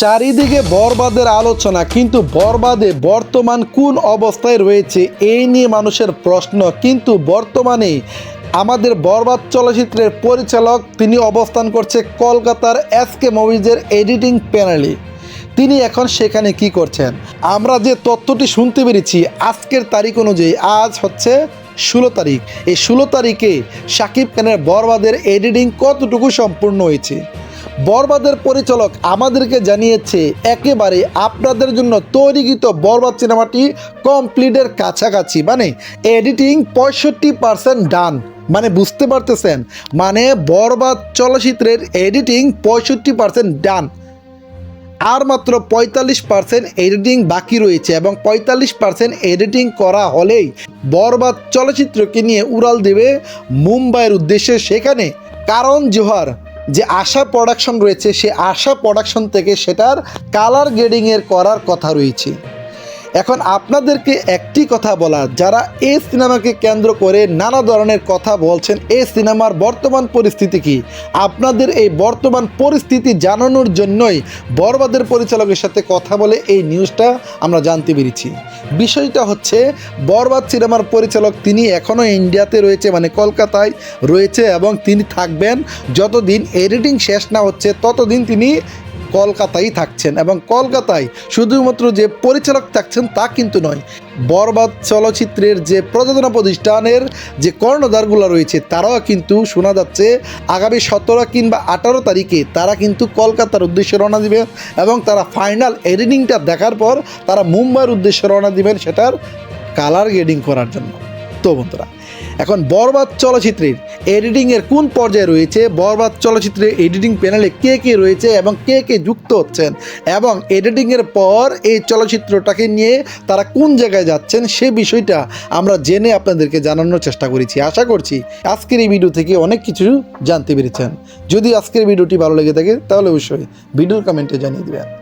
চারিদিকে বরবাদের আলোচনা, কিন্তু বরবাদে বর্তমান কোন অবস্থায় রয়েছে এই নিয়ে মানুষের প্রশ্ন। কিন্তু বর্তমানে আমাদের বরবাদ চলচ্চিত্রের পরিচালক তিনি অবস্থান করছে কলকাতার এসকে মুভিজের এডিটিং প্যানেলে। তিনি এখন সেখানে কি করছেন? আমরা যে তথ্যটি শুনতে পেরেছি আজকের তারিখ অনুযায়ী আজ হচ্ছে ষোলো তারিখ। এই ষোলো তারিখে সাকিব খানের বরবাদের এডিটিং কতটুকু সম্পূর্ণ হয়েছে? বরবাদের পরিচালক আমাদেরকে জানিয়েছে, একেবারে আপনাদের জন্য তৈরিকৃত বরবাদ সিনেমাটি কমপ্লিটের কাছাকাছি। মানে এডিটিং পঁয়ষট্টি পার্সেন্ট ডান। মানে বুঝতে পারতেছেন? মানে বরবাদ চলচ্চিত্রের এডিটিং পঁয়ষট্টি পার্সেন্ট ডান। আর মাত্র পঁয়তাল্লিশ পার্সেন্ট এডিটিং বাকি রয়েছে এবং পঁয়তাল্লিশ পার্সেন্ট এডিটিং করা হলেই বরবাদ চলচ্চিত্রকে নিয়ে উড়াল দেবে মুম্বাইয়ের উদ্দেশ্যে সেখানে। কারণ, জোহার যে আশা প্রোডাকশন রয়েছে সে আশা প্রোডাকশন থেকে সেটার কালার গ্রেডিংয়ের করার কথা রয়েছে। এখন আপনাদেরকে একটি কথা বলা, যারা এই সিনেমাকে কেন্দ্র করে নানা ধরনের কথা বলছেন, এই সিনেমার বর্তমান পরিস্থিতি কি? আপনাদের এই বর্তমান পরিস্থিতি জানানোর জন্যই বরবাদের পরিচালকের সাথে কথা বলে এই নিউজটা আমরা জানতে পেরেছি। বিষয়টা হচ্ছে, বরবাদ সিনেমার পরিচালক তিনি এখনও ইন্ডিয়াতে রয়েছে মানে কলকাতায় রয়েছে এবং তিনি থাকবেন। যতদিন এডিটিং শেষ না হচ্ছে, ততদিন তিনি কলকাতায় থাকছেন এবং কলকাতায় শুধুমাত্র যে পরিচালক থাকছেন তা কিন্তু নয়, বরবাদ চলচ্চিত্রের যে প্রযোজনা প্রতিষ্ঠানের যে কর্ণধারগুলো রয়েছে, তারাও কিন্তু শোনা যাচ্ছে আগামী সতেরো কিংবা আঠারো তারিখে তারা কিন্তু কলকাতার উদ্দেশ্যে রওনা দিবেন এবং তারা ফাইনাল এডিটিংটা দেখার পর তারা মুম্বাইয়ের উদ্দেশ্যে রওনা দিবেন সেটার কালার গ্রেডিং করার জন্য। তো বন্ধুরা। এখন বরবাদ চলচ্চিত্রের এডিটিংয়ের কোন পর্যায়ে রয়েছে? বরবাদ চলচ্চিত্রের এডিটিং প্যানেলে কে কে রয়েছে এবং কে কে যুক্ত হচ্ছেন? এবং এডিটিংয়ের পর এই চলচ্চিত্রটাকে নিয়ে তারা কোন জায়গায় যাচ্ছেন সে বিষয়টা আমরা জেনে আপনাদেরকে জানানোর চেষ্টা করেছি। আশা করছি আজকের এই ভিডিও থেকে অনেক কিছু জানতে পেরেছেন। যদি আজকের ভিডিওটি ভালো লেগে থাকে তাহলে অবশ্যই ভিডিওর কমেন্টে জানিয়ে দেবেন।